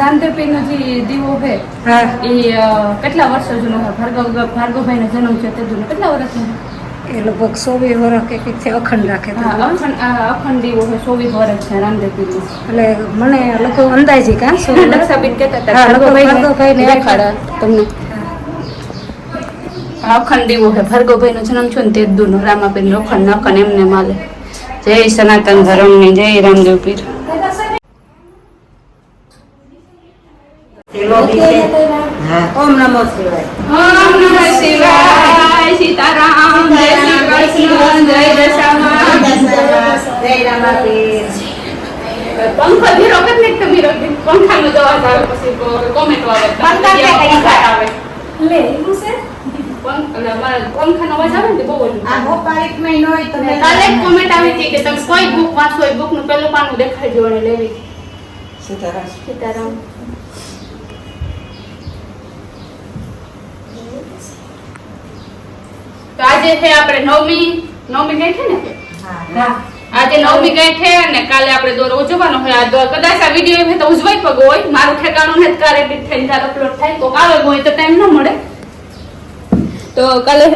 રામદેવપીરનો જે દીવો છે એ કેટલા વર્ષો જૂનો છે? ભાર્ગવ ભાર્ગવભાઈનો જન્મ છે તે જૂનો કેટલા વર્ષનો એ લગભગ સોવી વર્ષ કે કંઈક અખંડ રાખે અખંડ આ અખંડ દીવો છે સોવી વર્ષ છે રામદેવપીરનો. એટલે મને લગભગ અંદાજી કા સોવી વર્ષ? દક્ષાબેન કહેતા હતા ભાર્ગવભાઈને દેખાડા તમને. આ અખંડ દીવો છે ભાર્ગવભાઈનો જન્મ છે ને તે દૂનો રામાપીર અખંડ અખંડ એમને માલે. જય સનાતન ધર્મની જય રામદેવ પીર ઓમ નમો શિવાય ઓમ નમઃ શિવાય સીતારામ જય શ્રી કૃષ્ણ જય દશામાં જય રામાપીર પંખો ધીરો કર ને તમે રોકી જવાબ આવે પછી કોમેન્ટ આવે પંખા કે કઈ આવે લે એવું છે પંખ એટલે અમારા પંખાનો અવાજ આવે ને બહુ ઓલું આ હોપારીક મહિનો હોય તો કાલે કોમેન્ટ આવી હતી કે તમે કોઈ બુક વાંચો એ બુકનું પેલું પાનું દેખાડજો અને લેવી સીતારામ સીતારામ તો આજે છે આપણે નવમી નવમી ગઈ છે ને હા આજે નવમી ગઈ છે અને કાલે આપણે દોરો ઉજવવાનો હોય આ કદાચ આ વીડિયો એમ તો ઉજવાઈ પગો હોય. મારું ઠેકાણું ને કાલે એડિટ થઈને તાર અપલોડ થાય. તો આવે હોય તો ટાઈમ ન મળે. તો કાલે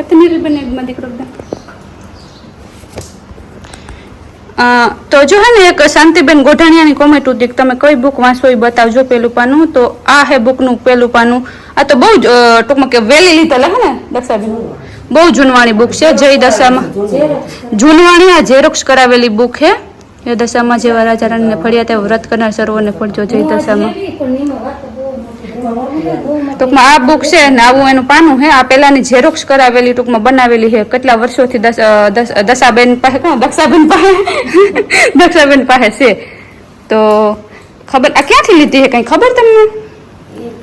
અતનીલ બને માં દીકરો. તો જો હે ને એક શાંતિબેન ગોઢાણિયાની કોમેન્ટ હતી તમે કઈ બુક વાંચો એ બતાવજો પેલું પાનું. તો આ હે બુકનું પેલું પાનું. આ તો બહુ જ ટૂંકમાં કે વેલી લીધેલા હે ને, દક્ષાબેન? બહુ જૂનવાણી બુક છે, જય દશામાં. જૂનવાણી આ ઝેરોક્ષ કરાવેલી બુક છે. એ દશામાં જેવા રાજા રાણીને ફળ્યા તે વ્રત કરનાર સર્વોને ફળજો, જય દશામાં. ટૂંકમાં આ બુક છે ને આવું એનું પાનું છે. આ પેલાની ઝેરોક્ષ કરાવેલી ટૂંકમાં બનાવેલી છે. કેટલા વર્ષોથી દશાબેન પાસે કોણ? દક્ષાબેન પાસે દક્ષાબેન પાસે છે. તો ખબર, આ ક્યાંથી લીધી છે? કંઈ ખબર તમને પોરબંદરથી લોકોએ લીધી ને એમાંથી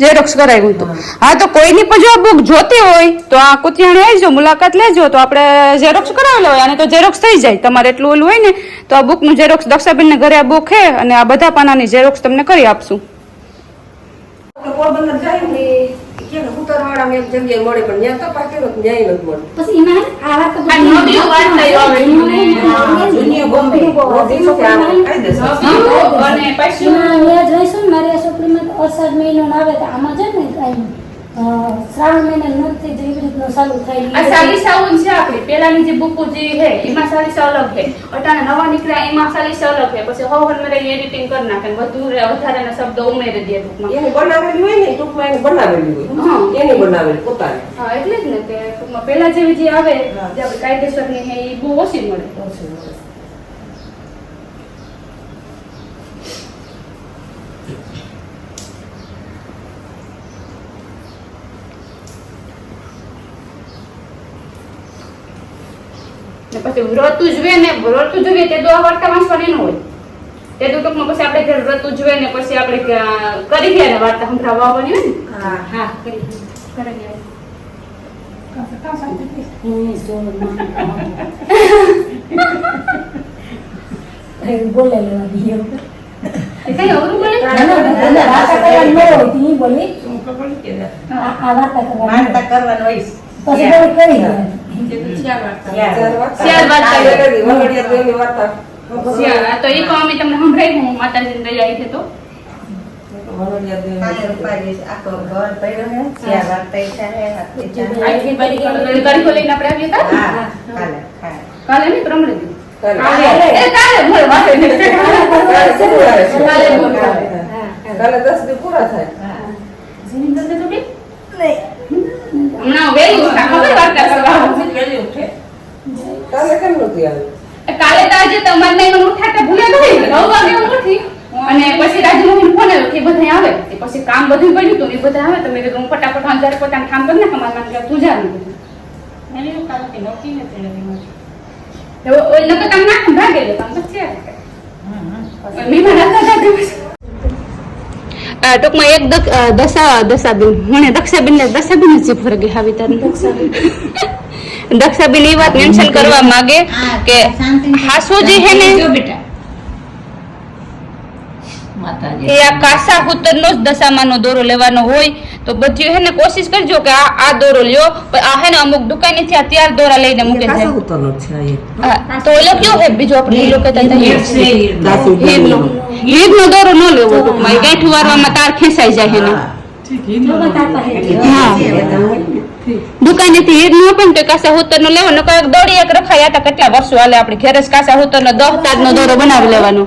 ઝેરોક્ષ કરાવ્યું હતું. હા. તો કોઈની પણ જો આ બુક જોતી હોય તો આ કુતિયાણી આવજો મુલાકાત લેજો. તો આપણે ઝેરોક્ષ કરાવેલો હોય અને તો ઝેરોક્ષ થઈ જાય. તમારે એટલું ઓલું હોય ને તો આ બુકનું ઝેરોક્ષ દક્ષાબેનને ઘરે આ બુક છે અને આ બધા પાનાની ઝેરોક્ષ તમને કરી આપશું. પોરબંદર જાય ને કે એક જગ્યાએ મળે પણ ત્યાં તપાસ તો ન્યાય નથી મળે પછી એમાં આ તો અને પછી છોકરીમાં મહિનો આવે તો આમાં જ ને શ્રાવણ મહિના નથી જ એવી રીતનું ચાલુ થાય આ સાલિસાઓ છે આપણી. પેલાની જે બુકો જે છે એમાં સાલિસા અલગ છે. અટાણે નવા નીકળ્યા એમાં સાલિસા અલગ છે. પછી હવ હર એડિટિંગ કરી નાખે ને વધુ વધારાના શબ્દ ઉમેરી દે ટૂંકમાં. એને બનાવેલી હોય ને ટૂંકમાં એને બનાવેલી હા. હોય એની બનાવેલી પોતાને. હા એટલે જ ને કે ટૂંકમાં. પેલા જેવી જે આવે જે આપણે કાયદેસરની છે એ બહુ ઓછી મળે. ને પછી વ્રત ઉજવે ને વ્રત ઉજવીએ તે તો આ વાર્તા વાંચવાની ન હોય. તે તો ટૂંકમાં પછી આપણે ઘર વ્રત ઉજવે ને પછી આપણે કરી ગયા ને વાર્તા સંભળાવવા આવવાની હોય ને. હા. હા કરી કરવાની હોય તો ઈ બોલી હું ખબર નહીં કે આ આ વાર્તા કરવાની વાર્તા. કરવાનું હોય પછી બોલી કરી દેવાની. ચાર વાર્તા. ચાર વાર્તા. કરેલી, વગડિયા દેવની વાર્તા. શિયાળા. તો. એ તો અમે તમને સંભળાવી હું. માતાજીને દયા આવી તો? વગડિયા દેવની પાંચ રૂપિયા જે આખો ઘર પડ્યો કાલે કેમ નથી આવી કાલે તો આજે તમારે નહીં મને ઉઠાડતા ભૂલે ગઈ. નવ વાગે હું ઉઠી. અને પછી રાજુમોહન ફોન આવ્યો કે બધા આવે. તે પછી કામ બધું પડ્યું હતું એ બધા આવે. તો મેં કીધું હું ફટાફટ અંધારે પોતાનું કામ કરી નાખ અમારે નામ તું જા. મેં ઓય નકર નાખ તો ટૂંકમાં એક દશા દશાબેન. મને દક્ષાબેન ને દશાબેન જ ગઈ હાવી તારી દક્ષાબેન. એ વાત મેન્શન કરવા માંગે કે હાસુજી હે ને? માતાજી. એ આ કાસા હુતરનો જ દશામાનો દોરો લેવાનો હોય તો બધી હે ને કોશિશ કરજો કે આ આ દોરો લ્યો. પણ આ હે ને અમુક દુકાનેથી આ ત્યાર દોરા લઈને મૂકે છે. તો ઓલો કયો હે બીજો આપણે? દાસુ હીરનો. દોરો ન લેવો. ટૂંકમાં ગાંઠ વારવામાં તાર ખેંચાઈ જાય એનો. જો હા. દુકાનેથી હીર નો પણ કાસા હોતર નો લેવાનો કંઈક દોડી એક રખાય હતા કેટલા વર્ષો હાલે આપણે ઘેર જ કાસા હોતર નો નો દોરો બનાવી લેવાનો.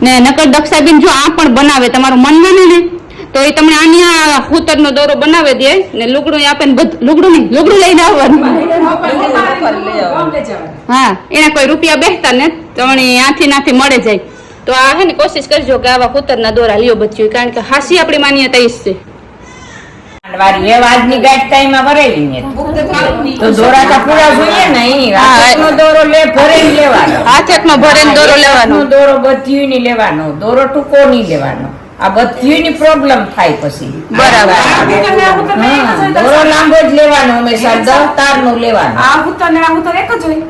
ને નકર દક્ષાબેન જો આ પણ બનાવે તમારું મન માને ને તો એ તમને આની આ હોતર નો દોરો બનાવી દે ને લુગડું આપે ને બધું લુગડું નહીં લુગડું લઈને આવવાનું. હા એના કોઈ રૂપિયા બેસતા ને તમને આથી નાથી મળે જાય. તો આ હે ને કોશિશ કરજો કે આવા કૂતરના દોરા લ્યો બચ્યું કારણ કે હાસી આપણી માન્યતા ઈ છે. એ આજની ગાંઠ ટાઈમમાં ભરેલી ને તો દોરા પૂરા જોઈએ ને ઈ દોરો લે ભરીને લેવાનો. હાથેકનો ભરીને દોરો લેવાનો. દોરો બધ્યું ની લેવાનો. દોરો ટૂંકો નહીં લેવાનો. આ બધ્યું ની પ્રોબ્લેમ થાય પછી. બરાબર. દોરો લાંબો જ લેવાનો હંમેશા. દસ તાર નો લેવાનો. આ હું ને આ હું ઉત્તર એક જ હોય.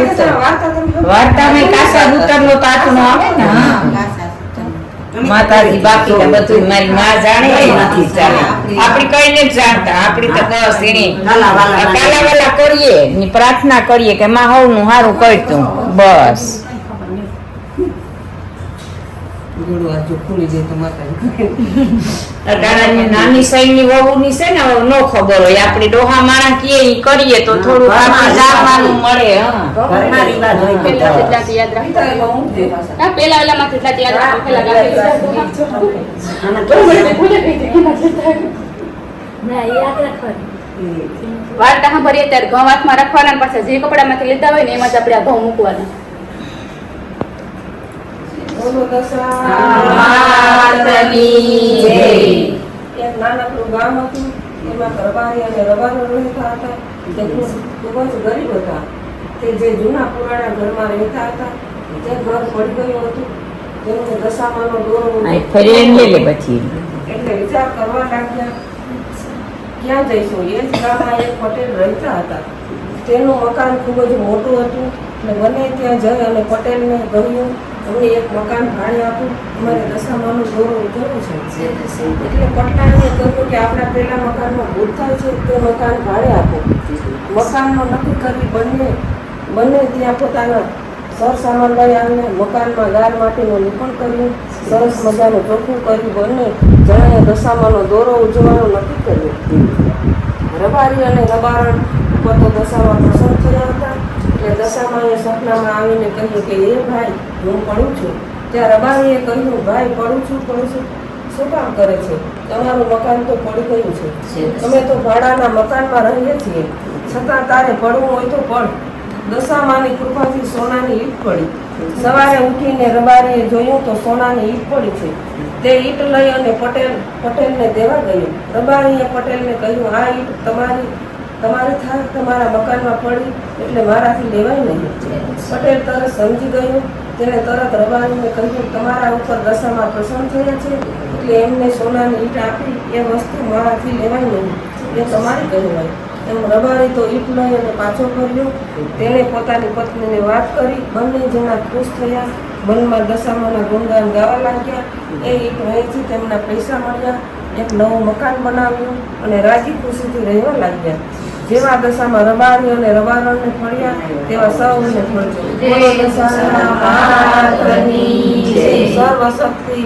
ઉત્તર વાર્તા ને ન કાસા ઉત્તર. નો તાતનો આવે ને. માતાજી બાકી ને બધું મારી માં જાણે નથી જાણે આપણી કઈ ને જાણતા. આપણી તો બસ એની કાલાવાલા કરીએ ની પ્રાર્થના કરીએ કે માં હવનું સારું કરતું બસ. ગળું આ ખુલી જાય તો માતાજી. અટાણાની નાની સૈની વહુની છે ને નો ખબર હોય. આપણી ડોહા માણા કીએ ઈ કરીએ તો થોડું જાણવાનું મળે હા. યાદ ઈ તો રાખો એમાં ઊંઘ દે પાછા. હા પેલા ઓલા માંથી યાદ રાખો પેલા યાદ રાખવાનું. વાર્તા સાંભળીએ ત્યારે ઘઉં હાથમાં રાખવાના પાછા જે કપડામાંથી લીધા હોય ને એમાં જ આપણે આ ઘઉં મૂકવાના. બોલો દશા જય. એક નાનકડું ગામ હતું એમાં અને રબારો રહેતા હતા. તે ખૂબ જ ગરીબ હતા. તે જે જૂના પુરાણા ઘરમાં રહેતા હતા તે ઘર પડી ગયું હતું. તેમને દશામાનો દોરો પછી. એટલે વિચાર કરવા લાગ્યા ક્યાં જઈશું? એ જ ગામમાં એક પટેલ રહેતા હતા. તેનું મકાન ખૂબ જ મોટું હતું. અને બને ત્યાં જઈ અને પટેલને કહ્યું અમને એક મકાન ભાડે આપું અમારે દશામાનું દોરો કરવું છે. એટલે પટલાણીએ કહ્યું કે આપણા પહેલા મકાનમાં ભૂલ થાય છે તે મકાન ભાડે આપો. મકાનમાં નક્કી કરવી બંને બંને ત્યાં પોતાના સર સામાનભાઈ આવીને મકાનમાં ગાર માટીનું લીપણ કર્યું સરસ મજાનું ચોખ્ખું કર્યું બંને જણાએ દશામાનો દોરો ઉજવવાનું નક્કી કર્યું. રબારી અને રબારણ ઉપર તો દશામાં પ્રસન્ન થયા હતા. એટલે દશામાએ સપનામાં આવીને કહ્યું કે એ ભાઈ હું પડું છું. ત્યાં રબારીએ કહ્યું ભાઈ પડું છું પડું છું. શું કામ કરે છે? તમારું મકાન તો પડી ગયું છે. અમે તો ભાડાના મકાનમાં રહીએ છીએ. છતાં તારે પડવું હોય તો પડ દશામાની કૃપાથી સોનાની ઈટ પડી. સવારે ઉઠીને રબારીએ જોયું તો સોનાની ઈટ પડી છે. તે ઈટ લઈ અને પટેલ પટેલને દેવા ગયું. રબારીએ પટેલને કહ્યું આ ઈટ તમારી તમારી થાક તમારા મકાનમાં પડી એટલે મારાથી લેવાય નહીં. પટેલ તરત સમજી ગયું. તેને તરત રબારીને કહ્યું, તમારા ઉપર દશામાં પ્રસન્ન થયા છે, એટલે એમને સોનાની ઈટ આપી, એ વસ્તુ મારાથી લેવાય નહીં. એ તમારી કહેવાય. એમ રબારી તો ઈટ લઈ અને પાછો ફર્યો. તેણે પોતાની પત્નીને વાત કરી, બંને જણા ખુશ થયા. મનમાં દશામાના ગુણગાન ગાવા લાગ્યા. એ ઈટ વહેંચી તેમના પૈસા મળ્યા. એક નવું મકાન બનાવ્યું અને રાજી ખુશીથી રહેવા લાગ્યા. જેવા દશામાં રબારી અને રબારણને ફળ્યા તેવા સૌને ફળજો. સર્વશક્તિ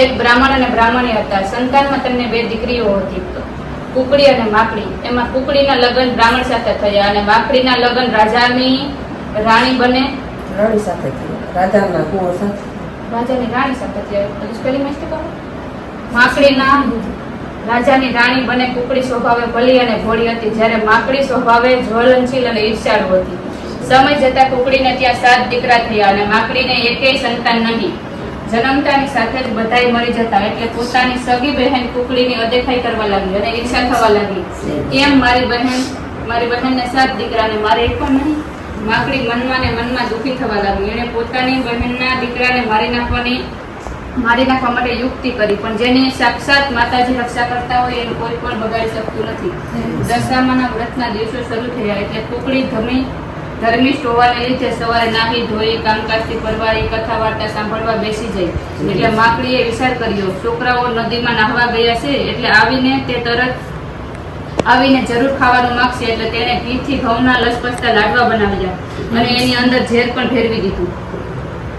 એક બ્રાહ્મણ અને બ્રાહ્મણી હતા. સંતાનમાં તેમને બે દીકરીઓ હતી. કુકડી અને માકડી. એમાં કુકડીના લગ્ન બ્રાહ્મણ સાથે થયા અને માકડીના લગ્ન રાજાની રાણી બને. રાણી સાથે થયા. રાજાના કુંવર સાથે રાજાની રાણી સાથે થયા. સ્પેલિંગ મિસ્ટેક માકડીના રાજાની રાણી બને કુકડી સ્વભાવે ભલી અને ભોળી હતી. જ્યારે માકડી સ્વભાવે જ્વલનશીલ અને ઈર્ષાળુ હતી. સમય જતા કુકડીને ત્યાં સાત દીકરા થયા અને માકડીને એકેય સંતાન નહીં. જન્મતાની સાથે જ બધાય મરી જતા એટલે પોતાની સગી બહેન કુકડીની અદેખાઈ કરવા લાગી અને ઈર્ષા થવા લાગી. કેમ મારી બહેન? મારી બહેનને સાત દીકરા ને મારે એક પણ નહીં? માકડી મનમાં ને મનમાં દુઃખી થવા લાગી એણે પોતાની બહેનના દીકરાને મારી નાખવાની, મારી નાખવા માટે યુક્તિ કરી, પણ જેની સાક્ષાત માતાજી રક્ષા કરતા હોય, એનું કોઈ પણ બગાડી શકતું નથી. દશામાના વ્રતના દિવસો શરૂ થયા એટલે કુકડી ધમી ધર્મિષ્ઠ હોવાને લીધે સવારે નાહી, ધોઈ, કામકાજથી પરવારી, કથા વાર્તા સાંભળવા બેસી જઈ. એટલે માકડીએ વિચાર કર્યો, છોકરાઓ નદીમાં નાહવા ગયા છે, એટલે આવીને તે તરત આવીને જરૂર ખાવાનું માગશે એટલે તેણે ઘીથી ઘઉંના લસપસતા લાડવા બનાવ્યા અને એની અંદર ઝેર પણ ફેરવી દીધું.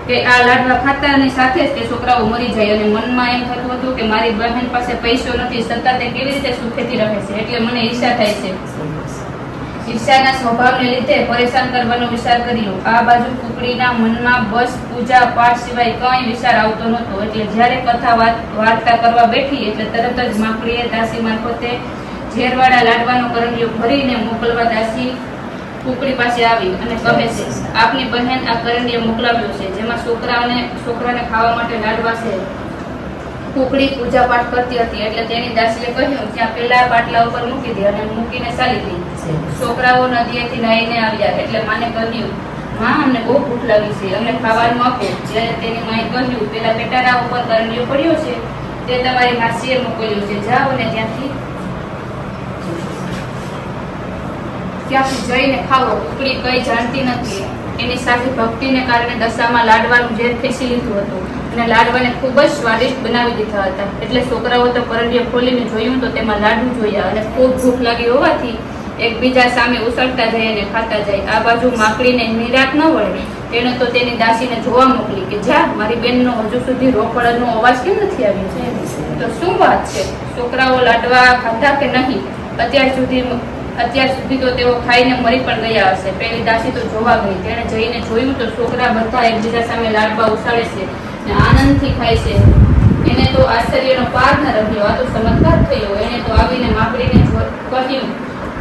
કે આ લાડવા ખાતાની સાથે જ તે છોકરાઓ મરી જાય. અને મનમાં એમ થતું હતું કે મારી બહેન પાસે પૈસો નથી, છતાં તે કેવી રીતે સુખેથી રહે છે? એટલે મને ઈર્ષા થાય છે. ઈર્ષાના સ્વભાવને લીધે પરેશાન કરવાનો વિચાર કર્યો. આ બાજુ કુકડીના મનમાં બસ પૂજા પાઠ સિવાય કંઈ વિચાર આવતો નહોતો. એટલે જ્યારે કથા વાર્તા કરવા બેઠી, એટલે તરત જ માકડીએ દાસી મારફતે ઝેરવાળા લાડવાનો કરંડિયો ભરીને મોકલવા દાસી કુકડી પાસે આવી અને કહે છે, આપની બહેન આ કરંડીએ મોકલાવ્યો છે, જેમાં છોકરાઓને છોકરાને ખાવા માટે લાડવા છે. કુકડી પૂજા પાઠ કરતી હતી એટલે તેની દાસીએ કહ્યું, ત્યાં પેલા પાટલા ઉપર મૂકી દે અને મૂકીને ચાલી ગઈ છોકરાઓ નદીએથી નાહીને આવ્યા એટલે માને કહ્યું, માં, અમને બહુ ભૂખ લાગી છે અમને ખાવાનું આપો. જ્યારે તેની માએ કહ્યું, પેલા પેટારા ઉપર કરંડિયો પડ્યો છે, તે તમારી માસીએ મોકલ્યો છે, જાઓ અને ત્યાંથી ત્યાંથી જઈને ખાવો. ઉકળી કઈ જાણતી નથી. એની સાથે ભક્તિને કારણે દશામાં લાડવાનું ઝેર ખેંચી લીધું હતું. અને લાડવાને ખૂબ જ સ્વાદિષ્ટ બનાવી દીધા હતા. એટલે છોકરાઓ તો પરડીએ ખોલીને જોયું તો તેમાં લાડુ જોયા. અને ખૂબ ભૂખ લાગી હોવાથી એકબીજા સામે ઉસળતા જાય અને ખાતા જાય. આ બાજુ માકડીને નિરાત ન વળે. એણે તો તેની દાસીને જોવા મોકલી કે, જા, મારી બેનનો હજુ સુધી રોકડનો અવાજ કેમ નથી આવ્યો? તો શું વાત છે? છોકરાઓ લાડવા ખાધા કે નહીં? અત્યાર સુધી અત્યાર સુધી તો તેઓ ખાઈને મરી પણ ગયા હશે. પેલી દાસી તો જોવા ગઈ. તેણે જઈને જોયું તો છોકરા બધા એકબીજા સામે લાડવા ઉછાળે છે ને આનંદથી ખાય છે. એને તો આશ્ચર્યનો પાર ન રહ્યો. આ તો ચમત્કાર થયો. એને તો આવીને માકડીને કહ્યું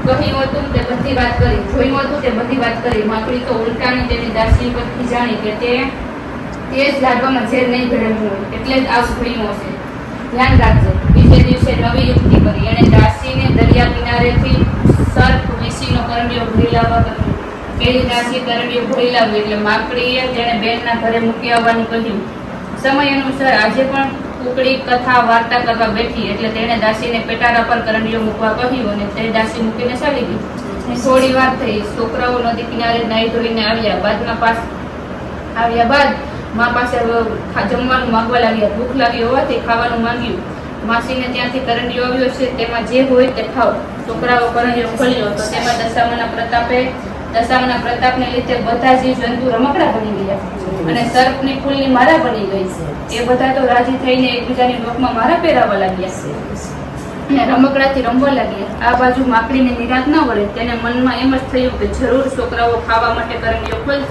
કહ્યું હતું તે બધી વાત કરી. જોયું હતું તે બધી વાત કરી. માકડી તો ઉલટાની તેની દાસી પરથી જાણી કે તે તે જ લાડવામાં ઝેર નહીં હોય. એટલે જ આવું થયું હશે. ધ્યાન રાખજો. બીજે દિવસે નવી યુક્તિ કરી. એણે દાસીને દરિયા કિનારેથી સર્પ વીસીનો કરંડિયો ભરી લાવવા કહ્યું પેલી દાસી કરંડિયો ભરી લાવ્યો એટલે માકડીએ તેણે બેનના ઘરે મૂકી આવવાનું કહ્યું. સમય અનુસાર આજે પણ કુકડી કથા વાર્તા કરવા બેઠી એટલે તેણે દાસીને પેટારા પર કરંડિયો મૂકવા કહ્યું અને તે દાસી મૂકીને ચાલી ગઈ. થોડી વાર થઈ, છોકરાઓ નદી કિનારે નાહી ધોઈને આવ્યા. બાદમાં પાસ આવ્યા બાદ મા પાસે જમવાનું માંગવા લાગ્યા. ભૂખ લાગી હોવાથી ખાવાનું માંગ્યું. માસીને ત્યાંથી કરંડિયો આવ્યો છે. તેમાં જે હોય તે ખાઓ. છોકરાઓ કરંડિયો ખોલ્યો તો તેમાં દશામાના પ્રતાપે, દશામાના પ્રતાપને લીધે બધા જીવ જંતુ રમકડા બની ગયા. અને સર્પની ફૂલની મારા બની ગઈ. એ બધા તો રાજી થઈને એકબીજાની લોકમાં મારા પહેરાવા લાગ્યા. અને રમકડાથી રમવા લાગ્યા. આ બાજુ માકડીને નિરાશ ન વળે. તેને મનમાં એમ જ થયું કે જરૂર છોકરાઓ ખાવા માટે ખોલ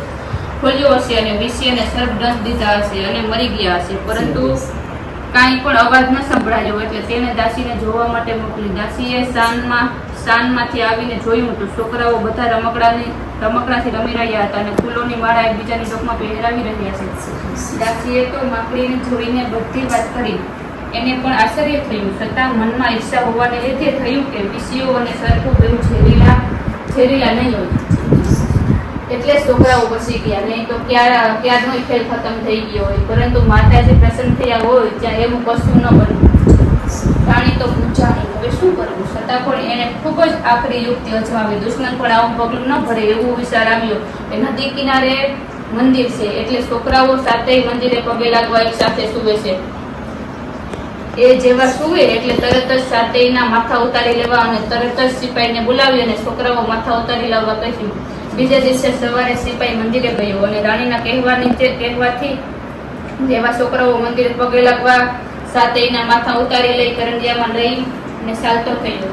ખોલ્યો હશે અને વીસી અને સર્પ દંશ દીધા હશે અને મરી ગયા હશે. પરંતુ કાંઈ પણ અવાજ ન સંભળાયો એટલે તેને દાસીને જોવા માટે મોકલી. દાસીએ શાનમાં શાનમાંથી આવીને જોયું હતું. છોકરાઓ બધા રમકડાની, રમકડાથી રમી રહ્યા હતા અને ફૂલોની માળા એકબીજાની ડોકમાં પહેરાવી રહ્યા છે. દાસીએ તો માકડીને જોઈને બધી વાત કરી. એને પણ આશ્ચર્ય થયું. છતાં મનમાં ઈચ્છા હોવાને લીધે થયું કે વિષયો અને સરખું બેઉ ઝેરીલા ઝેરીલા નહીં હોય. એટલે જ છોકરાઓ ગયા? નહીં તો ક્યાં, ક્યારનો ખેલ ખતમ થઈ ગયો હોય? પરંતુ માતાજી પ્રસન્ન થયા હોય, ત્યાં એવું કશું ન બન્યું. પ્રાણી તો પૂજાણી હવે શું કરવું? છતાં પણ એને ખૂબ જ આખરી યુક્તિ અજમાવી. દુશ્મન પણ આવું પગલું ન ભરે એવું વિચાર આવ્યો. કે નદી કિનારે મંદિર છે. એટલે છોકરાઓ સાથે મંદિરે પગે લાગવા એક સાથે સુવે છે. એ જેવા સુવે એટલે તરત જ સાથેના માથા ઉતારી લેવા અને તરત જ સિપાહીને બોલાવી અને છોકરાઓ માથા ઉતારી લાવવા કહ્યું. બીજે દિવસે સવારે સિપાઈ મંદિરે ગયો અને રાણીના કહેવાની કહેવાથી જેવા છોકરાઓ મંદિરે પગે લાગવા સાતેયના માથા ઉતારી લઈ કરંડિયામાં લઈ ને ચાલતો થયો.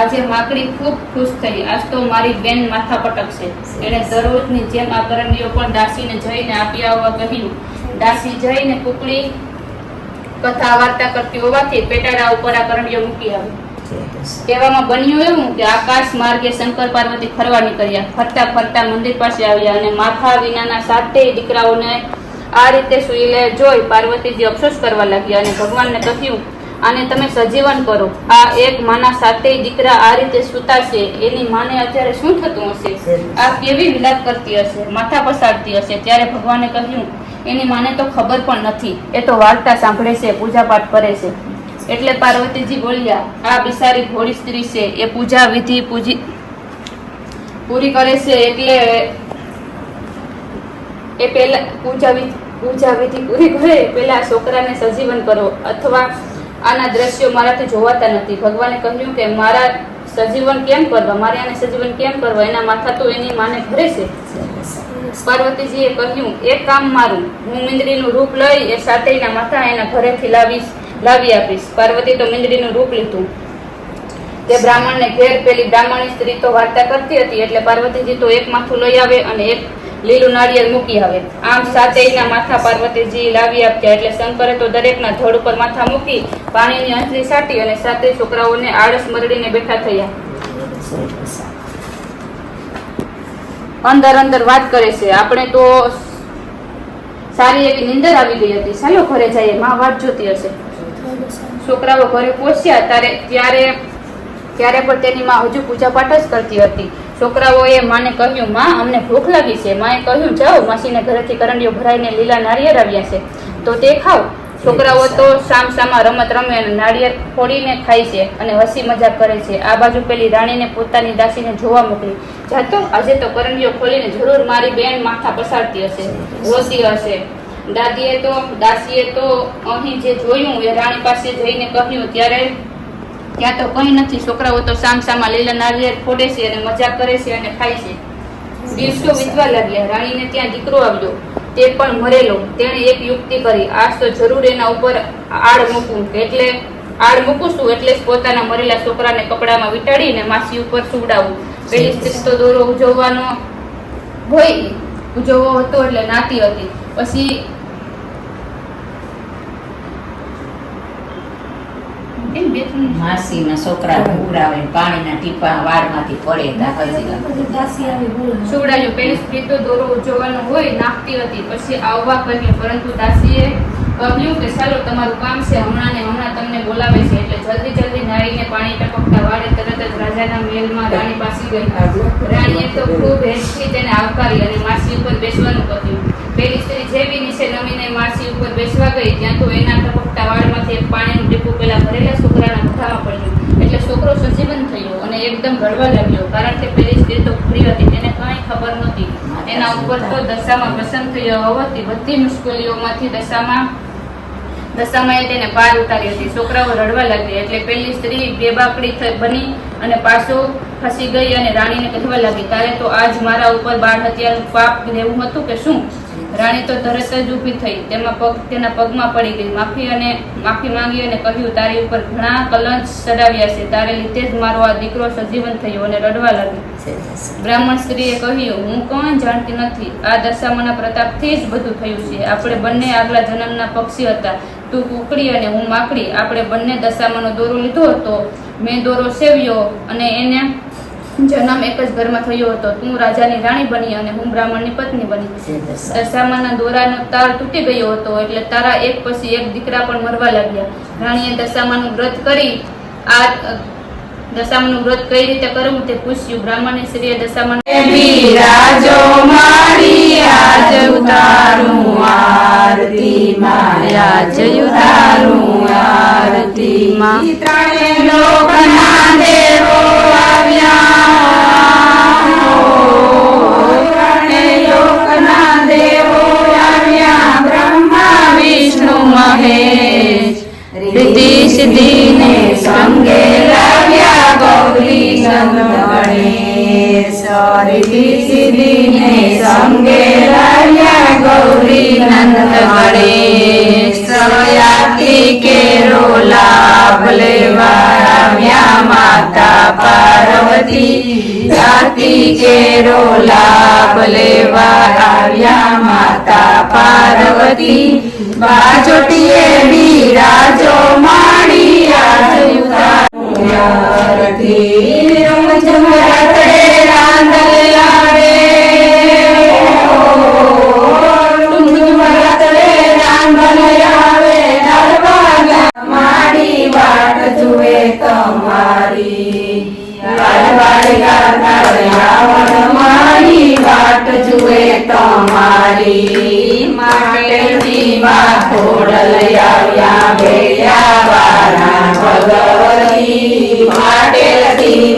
આજે માકડી ખૂબ ખુશ થઈ. આજ તો મારી બેન માથા પટકશે. એણે દરરોજની જેમ આ કરંડિયો પણ દાસીને જઈને આપી આવવા કહ્યું. દાસી જઈને કુકડી કથા વાર્તા કરતી હોવાથી પેટાડા ઉપર આ કરંડિયો મૂકી આવી. કહેવામાં બન્યું એવું કે આકાશ માર્ગે શંકર પાર્વતી ફરવા નીકળ્યા. ફરતા ફરતા મંદિર પાસે આવ્યા અને માથા વિનાના સાતેય દીકરાઓને આ રીતે સુઈલે જોઈ પાર્વતીજી અફસોસ કરવા લાગ્યા અને ભગવાનને કહ્યું, આને તમે સજીવન કરો. આ એક માના સાતેય દીકરા આ રીતે સૂતા છે. એની માને અત્યારે શું થતું હશે? આ કેવી વિલાપ કરતી હશે? માથા પસારતી હશે. ત્યારે ભગવાને કહ્યું, એની માને તો ખબર પણ નથી. એ તો વાર્તા સાંભળે છે, પૂજાપાઠ કરે છે. એટલે પાર્વતીજી બોલ્યા, આ બિસારી ઘોડી સ્ત્રી છે, એ પૂજા વિધિ પૂજી પૂરી કરે છે એટલે એ પહેલા પૂજા વિધિ પૂજા વિધિ પૂરી કરે પહેલા છોકરાને સજીવન કરો. અથવા આના દ્રશ્યો મારાથી જોવાતા નથી. ભગવાને કહ્યું કે, મારા સજીવન કેમ કરવા? મારે આને સજીવન કેમ કરવા? એના માથા તો એની માને ભરે છે. પાર્વતીજીએ કહ્યું એ કામ મારું. હું મીંદડીનું રૂપ લઈ એ સાતેયના માથા એના ઘરેથી લાવીશ. લાવી આપીશ. પાર્વતી તો મીંદડીનું રૂપ લીધું. તે બ્રાહ્મણને ઘેર પેલી બ્રાહ્મણી સ્ત્રી તો વાર્તા કરતી હતી, એટલે પાર્વતીજી તો એક માથું લઈ આવે અને એક લીલું નાળિયેર મૂકી આવે. આમ સાતેયના માથા પાર્વતીજી લાવી આપ્યા, એટલે શંકરે તો દરેકના ધડ ઉપર માથા મૂકી, પાણીની અંજલી સાટી અને સાતેય છોકરાઓને આળસ મરડીને બેઠા થયા. અંદર અંદર વાત કરે છે. આપણે તો સારી એવી નિંદર આવી ગઈ હતી. ચાલો ઘરે જઈએ. માં વાત જોતી હશે. છોકરાઓ ઘરે પહોંચ્યા ત્યારે ત્યારે ત્યારે પણ તેની માં હજુ પૂજા પાઠ જ કરતી હતી. છોકરાઓએ માને કહ્યું, માં, અમને ભૂખ લાગી છે. માએ કહ્યું, જાઓ, માસીને ઘરેથી કરંડીઓ ભરાઈને લીલા નારિયેળ આવ્યા છે. તો તે ખાઓ. છોકરાઓ તો સામ સામા રમત રમે અને નાળિયેર ફોડીને ખાય છે અને હસી મજાક કરે છે. આ બાજુ પેલી રાણીને પોતાની દાસીને જોવા મોકલી. જાતો આજે તો કરંડીઓ ખોલીને જરૂર મારી બેન માથા પસારતી હશે. રોતી હશે. દાદીએ તો, દાસીએ તો અહીં જે જોયું, એ રાણી પાસે જઈને કહ્યું ત્યારે ત્યાં તો કંઈ નથી. છોકરાઓ તો સામ સામા લીલા નારિયેળ ફોડે છે અને મજા કરે છે અને ખાય છે. દિવસો વીતવા લાગ્યા. રાણીને ત્યાં દીકરો આવ્યો. તે પણ મરેલો. તેણે એક યુક્તિ કરી, આજ તો જરૂર એના ઉપર આડ મૂકું. એટલે આડ મૂકું છું એટલે જ પોતાના મરેલા છોકરાને કપડામાં વીંટાડીને માસી ઉપર સુવડાવું. પેલી સ્ત્રી તો દોરો ઉજવવાનો હોય ઉજવવો હતો એટલે નાતી હતી. પછી કેમ બે ત્રણ માસીના છોકરા ઉડાવે પાણીના ટીપા વાળમાંથી પડે. સુવડાવ્યું. પેલી સ્ત્રી તો દોરો ઉજવવાનો હોય નાખતી હતી પછી આવવા કહ્યું પરંતુ દાસીએ કહ્યું કે ચાલો તમારું કામ છે હમણાં ને હમણાં તમને બોલાવે છે એટલે જલ્દી જલ્દી નારીને પાણી ટપકતા વાળે તરત જ રાજાના મહેલમાં રાણી પાસે ગઈ. રાણીએ તો ખૂબ હેસથી તેને આવકારી અને માસી ઉપર બેસવાનું કહ્યું. જેવી નીચે નમીને માસી ઉપર બેસવા ગઈ, ત્યાં તો એના ટપકતા વાળમાંથી એક પાણીનું ડીપું પેલા ભરેલા છોકરાના મોઢામાં પડ્યું. એટલે છોકરો સજીવન થયો અને એકદમ રડવા લાગ્યો, કારણ કે પેલી સ્ત્રી તો ખુલી હતી, તેને કાંઈ ખબર નહોતી. એના ઉપર તો દશામાં પ્રસન્ન થયો હોવાથી બધી મુશ્કેલીઓમાંથી દશામાં દશામાં તેને પાર ઉતારી હતી. છોકરાઓ રડવા લાગ્યા, એટલે પેલી સ્ત્રી બેબાકડી બની અને પાછો ફસી ગઈ અને રાણીને કહેવા લાગી, તારે તો આજ મારા ઉપર બાળ હત્યાનું પાપ લેવું હતું કે શું? રાણી તો તરત જ ઊભી થઈ. તેમાં પગ, તેના પગમાં પડી ગઈ. માફી અને માફી માંગી અને કહ્યું, તારી ઉપર ઘણા કલંક ચડાવ્યા છે. તારે લીધે જ મારો આ દીકરો સજીવન થયો અને રડવા લાગી બ્રાહ્મણ સ્ત્રીએ કહ્યું, હું કોણ જાણતી નથી. આ દશામાના પ્રતાપથી જ બધું થયું છે. આપણે બંને આગલા જન્મના પક્ષી હતા. તું કુકડી અને હું માકડી. આપણે બંને દશામાનો દોરો લીધો હતો. મેં દોરો સેવ્યો અને એને જન્મ એક જ ઘરમાં થયો હતો તું રાજાની રાણી બની અને હું બ્રાહ્મણની પત્ની બની. દશામાના દોરાનો તાર તૂટી ગયો હતો એટલે તારા એક પછી એક દીકરા પણ મરવા લાગ્યા. રાણીએ દશામાનું વ્રત કરી આ દશામાનું વ્રત કઈ રીતે કરવું તે પૂછ્યું. બ્રાહ્મણે શ્રીએ દશામાનું મારી આજ ઉતારું વિષ્ણુ, મહેશ. રિદ્ધિ સિદ્ધિને સંગે લાવ્યા રિદ્ધિ સિદ્ધિને સંગે ગૌરી નંદ ગણેશ સયાતી કેરો લાભ લેવા આવ્યા માતા પાર્વતી જાતિ કેરો લાભ આવ્યા માતા પાર્વતી બાજોટીએ બિરાજો માણી ्यारती रमझमरकडे रांदलावे ટુંડુમરતડે રાંદલાવે દરવાજા મારી વાટ જુએ તમારી દરવાજા દરયાવણ વાટ જુએ તમારી માટે દીવા ભેયા વારા ભગવતી માટે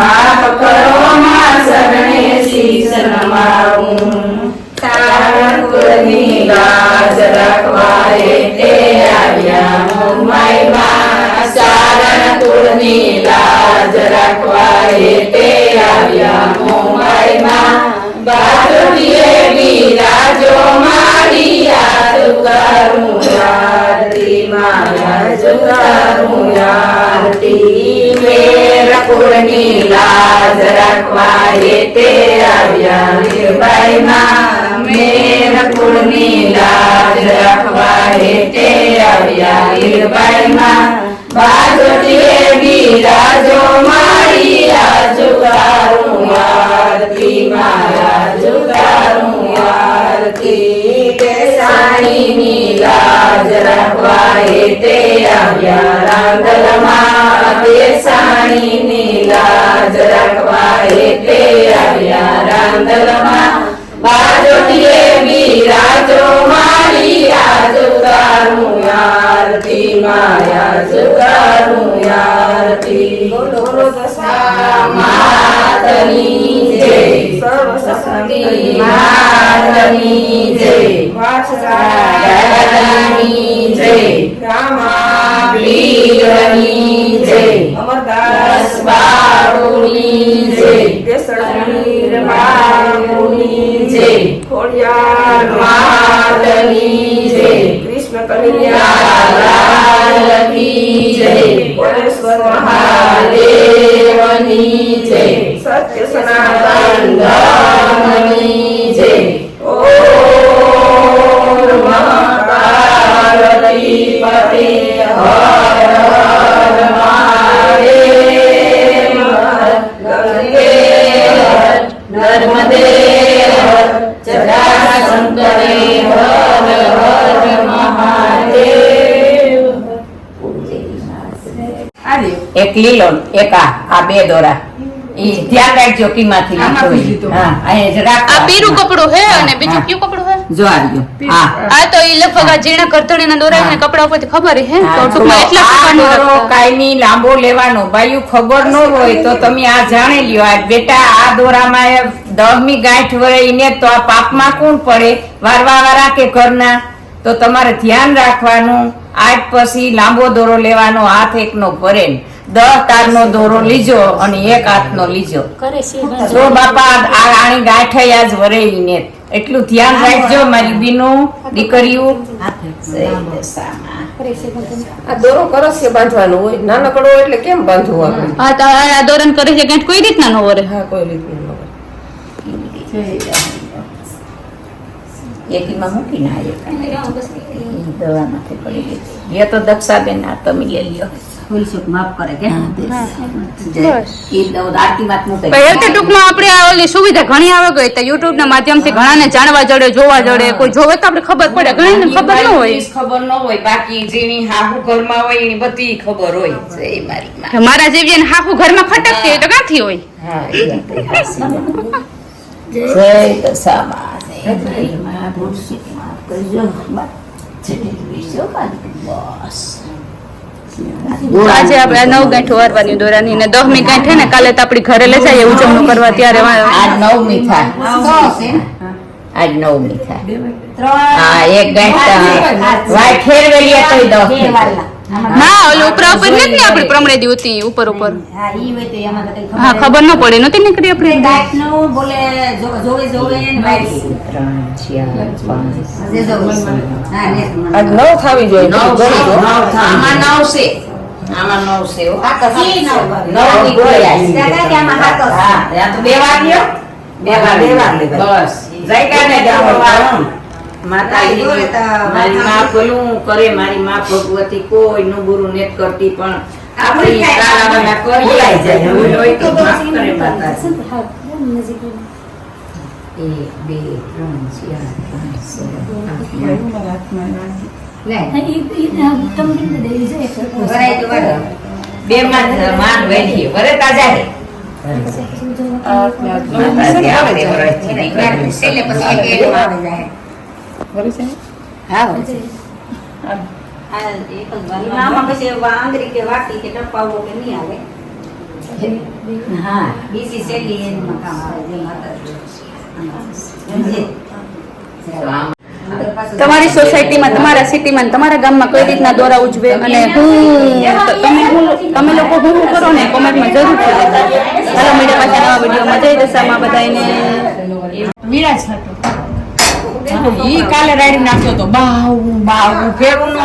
માફ કરો મા શરણે શીશ નમાવું સારણપુરની લાજ રાખવાએ તે આવ્યા મુંબઈમાં કુળની લાજ રાખવાએ તે આવ્યા મુંબઈમાં બાજુડીએ બિરાજો મારી યાદ કરું યારતી મારા કરું આરતી. મેરા લાજ રાખવાએ તે આવ્યા વીરબાઈમાં મેરપુરની લાજ રાખવા તે આવ્યા મારી આજુગારું યારતી મારા જુગારું યારતી કેસાણીની લાજ રાખવાએ તે આવ્યા રાંદલમાં કેસાણીની લાજ રાખવા તે આવ્યા રાંદલમાં બાજોટીએ બિરાજો મારી આજ ઉતારું આરતી માયા જુગારું આરતી બોલો દશા માતની જય સર્વશક્તિ માતની જય દાદાની જય રામા વીરની જય અમરદાસ બાળુની જય દેસળની બાળુની જય ખોડિયાર માતની જય કૃષ્ણ જય મહાદેવની જય સત્ય સનાતન એક લીલો એક આ બે દોરા. ધ્યાન રાખજો કીમાંથી. આ પીરું કપડું હે અને બીજું કયું કપડું હે? જો આ રહ્યો. હા. આ તો ઈ લગભગ આ ઝીણા કરતણીના દોરાને કપડા ઉપરથી ખબર હે તો ટૂંકમાં એટલા પ્રકારનો દોરો કાયમી લાંબો લેવાનો. બાયું ખબર ન હોય તો તમે આ જાણી લ્યો. આ બેટા આ દોરામાં એ દહમી ગાંઠ વળીને તો આ પાપમાં કોણ પડે? વારવા વાળા કે ઘરના? તો તમારે ધ્યાન રાખવાનું. આજ પછી લાંબો દોરો લેવાનો હાથ એકનો ભરે ને તાર તારનો દોરો લીજો અને એક હાથનો લીજો. જો બાપા આ આણી ગાંઠે આજ ને. એટલું ધ્યાન રાખજો મારી બીનું દીકરીઓ. આ દોરો કરસ્ય બાંધવાનો હોય. નાનકડો હોય એટલે કેમ બાંધવો આપણે? હા તો આ દોરણ કરે છે ગાંઠ કોઈ રીતના નો વરે. હા કોઈ રીતનું ન. એકીમાં પડી ગઈ. લ્યો તો દક્ષાબેન આ તમે લઈ લ્યો. ટૂંકમાં આપણે ઓલી સુવિધા ઘણી આવે ગઈ. તો યુટ્યુબ ના માધ્યમથી ઘણાને જાણવા જડે જોવા જડે. કોઈ જોવે તો આપણે ખબર પડે. ઘણાને ખબર ન હોય. ખબર ન હોય. બાકી જેની હાહુ ઘરમાં હોય એની બધી ખબર હોય. મારી મારા જેવી હાહુ ઘરમાં ખટકતી હોય તો ક્યાંથી હોય. જય જય કરજો. બસ. જય વિશ્વ કાલિક. બસ તો આજે આપણે નવ ગાંઠો વારવાની દોરાની ને દહમી ગાંઠ ને કાલે તો આપણી ઘરે લઈ જઈએ ઉજવણું કરવા ત્યારે આજ નવમી થાય. આજ નવમી થાય. હા એક ગાંઠ વાય ફેરવેલી દસ ની. ના ઓલું ઉપરા ઉપર નથી ને આપણે પ્રમણે દી હતી ઉપર ઉપર હા ઈ હોય તો એમાં તો કઈ હા ખબર ન પડે નતી નીકળી આપણે ગાંઠનું બોલે જોવે જોવે ને જોવે. ને. નવ થાવી જોઈએ નવ. આમાં નવ છે આમાં નવ છે. આ કસી નવ છે. દાદા કે આમાં હાથ. હા ત્યાં તો બે વાર લ્યો બે વાર બે વાર. બસ જયકાર ને માતાજી મારી માં ભલું કરે મારી માં ભગવતી કોઈ નું ગુરુ નેત કરતી પણ આપણી કરીએ ભૂલાઈ જાય. હોય તો માફ કરે. એક બે ત્રણ ચાર પાંચ છ. બે માં માન વહેલી વરે તાજા હે આવી જાય. હા, આંગળી કે વાટી કે ટપાવો કે નહીં આવે. હા? બીજી શૈલી એમાં કામ આવે જે માતાજી. સમજે? તો આમ તમારી સોસાયટીમાં તમારા સિટીમાં તમારા ગામમાં કઈ રીતના દોરા ઉજવે? અને હું તમે તમે લોકો હું હું કરો ને કોમેન્ટમાં જરૂર હાલો મીડિયા પાસે નવા વિડીયોમાં. જય દશામાં બધાને ઈ કાલે રાડી નાખ્યો તો. બાવ બાવ ફેરું ન